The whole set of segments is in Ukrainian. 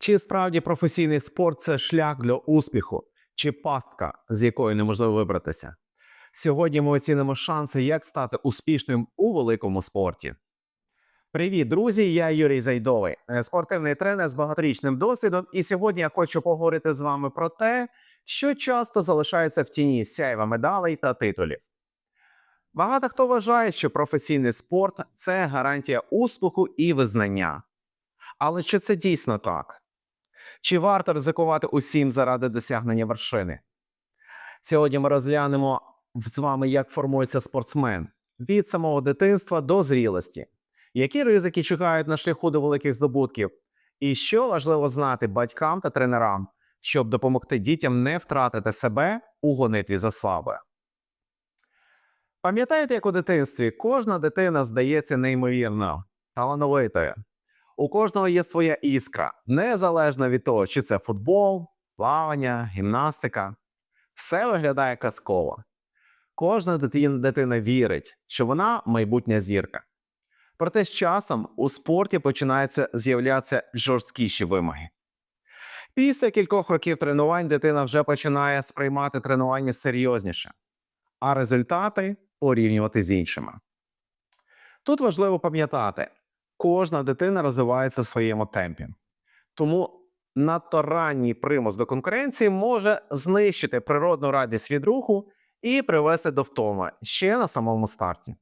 Чи справді професійний спорт це шлях для успіху, чи пастка, з якої неможливо вибратися? Сьогодні ми оцінимо шанси, як стати успішним у великому спорті. Привіт, друзі! Я Юрій Зайдовий, е, спортивний тренер з багаторічним досвідом. І сьогодні я хочу поговорити з вами про те, що часто залишається в тіні сяйва медалей та титулів. Багато хто вважає, що професійний спорт це гарантія успіху і визнання. Але чи це дійсно так? Чи варто ризикувати усім заради досягнення вершини? Сьогодні ми розглянемо з вами, як формується спортсмен від самого дитинства до зрілості, які ризики чекають на шляху до великих здобутків, і що важливо знати батькам та тренерам, щоб допомогти дітям не втратити себе у гонитві за славою. Пам'ятаєте, як у дитинстві кожна дитина здається неймовірно талановитою. У кожного є своя іскра, незалежно від того, чи це футбол, плавання, гімнастика. Все виглядає казково. Кожна дитина, вірить, що вона майбутня зірка. Проте з часом у спорті починаються з'являтися жорсткіші вимоги. Після кількох років тренувань дитина вже починає сприймати тренування серйозніше, а результати порівнювати з іншими. Тут важливо пам'ятати, кожна дитина розвивається в своєму темпі. Тому надто ранній примус до конкуренції може знищити природну радість від руху і привести до втоми ще на самому старті.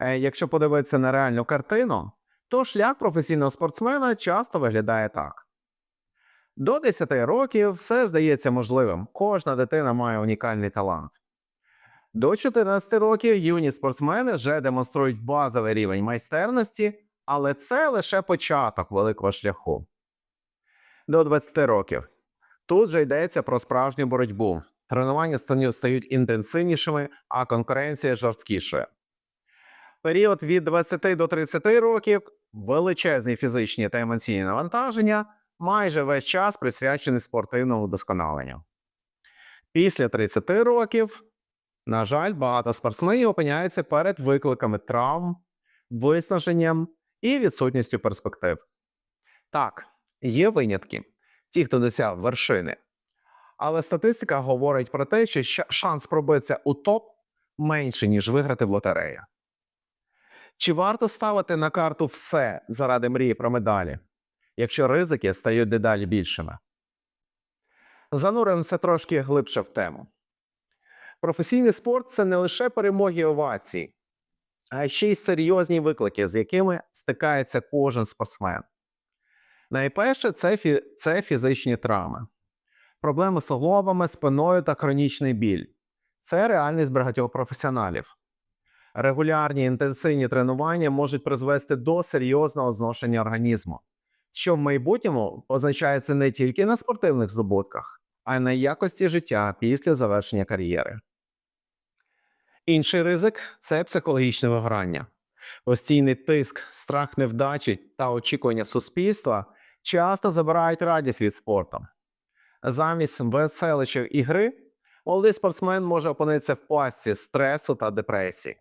Е, Якщо подивитися на реальну картину, то шлях професійного спортсмена часто виглядає так. До 10 років все здається можливим. Кожна дитина має унікальний талант. До 14 років юні спортсмени вже демонструють базовий рівень майстерності, але це лише початок великого шляху. До 20 років. Тут же йдеться про справжню боротьбу. Тренування стають інтенсивнішими, а конкуренція жорсткішою. Період від 20 до 30 років величезні фізичні та емоційні навантаження, майже весь час присвячений спортивному вдосконаленню. Після 30 років, на жаль, багато спортсменів опиняються перед викликами травм, виснаженням і відсутністю перспектив. Так, є винятки, ті, хто досяг вершини. Але статистика говорить про те, що шанс пробитися у топ менший, ніж виграти в лотерею. Чи варто ставити на карту все заради мрії про медалі, якщо ризики стають дедалі більшими? Зануримося трошки глибше в тему. Професійний спорт це не лише перемоги овації, а ще й серйозні виклики, з якими стикається кожен спортсмен. Найперше це, фі- це фізичні травми, проблеми з суглобами, спиною та хронічний біль. Це реальність багатьох професіоналів. Регулярні інтенсивні тренування можуть призвести до серйозного зношення організму, що в майбутньому позначається не тільки на спортивних здобутках, а й на якості життя після завершення кар'єри. Інший ризик це психологічне вигорання. Постійний тиск, страх невдачі та очікування суспільства часто забирають радість від спорту. Замість веселищів і гри молодий спортсмен може опинитися в пастці стресу та депресії.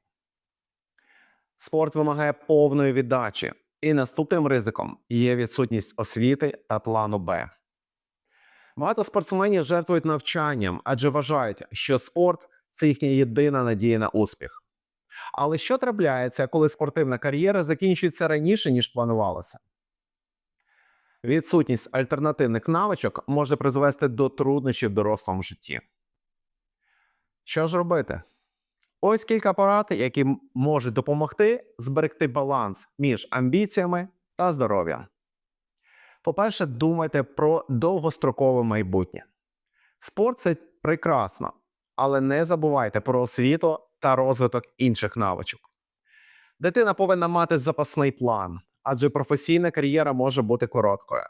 Спорт вимагає повної віддачі, і наступним ризиком є відсутність освіти та плану Б. Багато спортсменів жертвують навчанням, адже вважають, що спорт це їхня єдина надія на успіх. Але що трапляється, коли спортивна кар'єра закінчується раніше, ніж планувалося? Відсутність альтернативних навичок може призвести до труднощів в дорослому житті. Що ж робити? Ось кілька порад, які можуть допомогти зберегти баланс між амбіціями та здоров'ям. По-перше, думайте про довгострокове майбутнє. Спорт це прекрасно, але не забувайте про освіту та розвиток інших навичок. Дитина повинна мати запасний план, адже професійна кар'єра може бути короткою.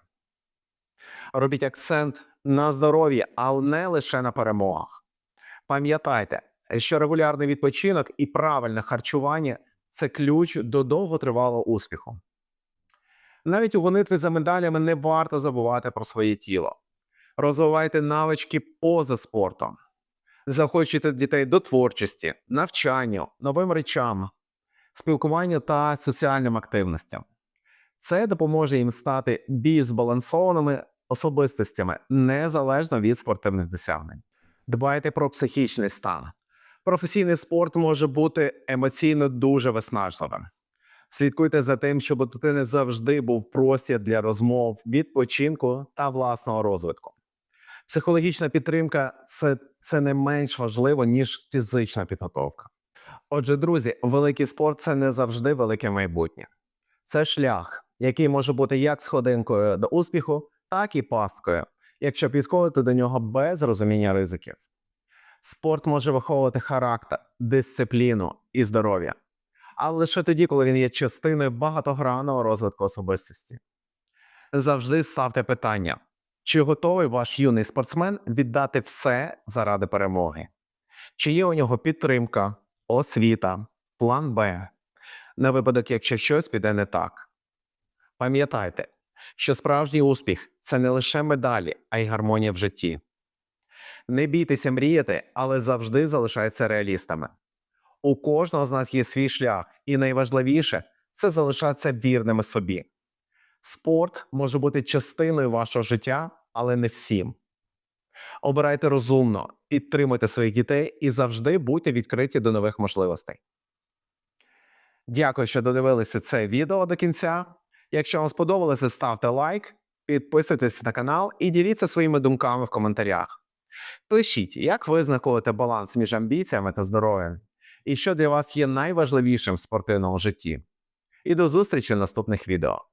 Робіть акцент на здоров'ї, але не лише на перемогах. Пам'ятайте, що регулярний відпочинок і правильне харчування це ключ до довготривалого успіху. Навіть у гонитві за медалями не варто забувати про своє тіло. Розвивайте навички поза спортом. Захочете дітей до творчості, навчанню, новим речам, спілкуванню та соціальним активностям. Це допоможе їм стати більш збалансованими особистостями незалежно від спортивних досягнень. Дбайте про психічний стан. Професійний спорт може бути емоційно дуже виснажливим. Слідкуйте за тим, щоб у дитини завжди був простір для розмов, відпочинку та власного розвитку. Психологічна підтримка це, це не менш важливо, ніж фізична підготовка. Отже, друзі, великий спорт це не завжди велике майбутнє. Це шлях, який може бути як сходинкою до успіху, так і пасткою, якщо підходити до нього без розуміння ризиків. Спорт може виховувати характер, дисципліну і здоров'я, але лише тоді, коли він є частиною багатогранного розвитку особистості. Завжди ставте питання, чи готовий ваш юний спортсмен віддати все заради перемоги? Чи є у нього підтримка, освіта, план Б на випадок, якщо щось піде не так? Пам'ятайте, що справжній успіх це не лише медалі, а й гармонія в житті. Не бійтеся мріяти, але завжди залишайтеся реалістами. У кожного з нас є свій шлях, і найважливіше це залишатися вірними собі. Спорт може бути частиною вашого життя, але не всім. Обирайте розумно, підтримуйте своїх дітей і завжди будьте відкриті до нових можливостей. Дякую, що додивилися це відео до кінця. Якщо вам сподобалося, ставте лайк, підписуйтесь на канал і діліться своїми думками в коментарях. Пишіть, як ви знаходите баланс між амбіціями та здоров'ям, і що для вас є найважливішим в спортивному житті. І до зустрічі в наступних відео.